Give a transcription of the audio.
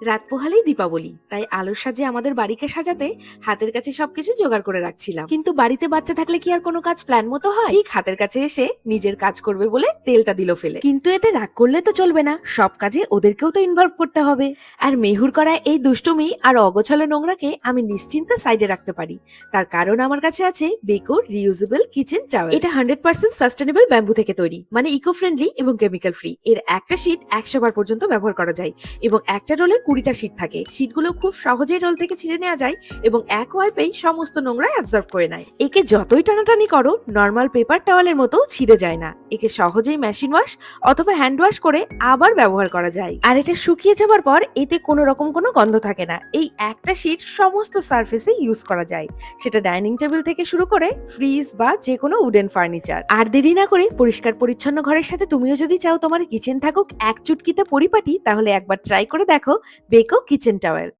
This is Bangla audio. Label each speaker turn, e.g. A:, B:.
A: রাত পোহালেই দীপাবলি। তাই আলোর সাজে আমাদের বাড়িকে সাজাতে হাতের কাছে সবকিছু জোগাড় করে রাখছিলাম। কিন্তু বাড়িতে বাচ্চা থাকলে কি আর কোনো কাজ প্ল্যান মতো হয়? ঠিক হাতের কাছে এসে নিজের কাজ করবে বলে তেলটা দিল ফেলে। কিন্তু এতে রাগ করলে তো চলবে না। সব কাজে ওদেরকেও তো ইনভলভ করতে হবে। আর মেহুর করা এই দুষ্টুমি আর অগোছালো নোংরাকে আমি নিশ্চিন্তে সাইডে রাখতে পারি। তার কারণ আমার কাছে আছে বেকো রিউজেবল কিচেন টাওয়েল এটা হান্ড্রেড পার্সেন্ট সাস্টেনেবল ব্যাম্বু থেকে তৈরি। মানে ইকো ফ্রেন্ডলি এবং কেমিক্যাল ফ্রি এর একটা শীট একশো বার পর্যন্ত ব্যবহার করা যায়। এবং একটা রোলে কুড়িটা শীট থাকে। শীটগুলো খুব সহজেই রোল থেকে ছিঁড়ে নেওয়া যায় এবং এক ওয়াইপেই সমস্ত নোংরা অ্যাবজর্ব করে নেয়। একে যতই টানাটানি করো নর্মাল পেপার টাওয়ালের মতো ছিঁড়ে যায় না। একে সহজেই মেশিন ওয়াশ অথবা হ্যান্ড ওয়াশ করে আবার ব্যবহার করা যায়। আর এটা শুকিয়ে যাবার পর এতে কোনো রকম কোনো গন্ধ থাকে না। এই একটা শীট সমস্ত সারফেসে ইউজ করা যায়। সেটা ডাইনিং টেবিল থেকে শুরু করে ফ্রিজ বা যে কোনো উডেন ফার্নিচার আর দেরি না করে পরিষ্কার পরিচ্ছন্ন ঘরের সাথে তুমিও যদি চাও তোমার কিচেন থাকুক, এক চুটকিতে পরিপাটি, তাহলে একবার ট্রাই করে দেখো বেকো কিচেন টাওয়েল।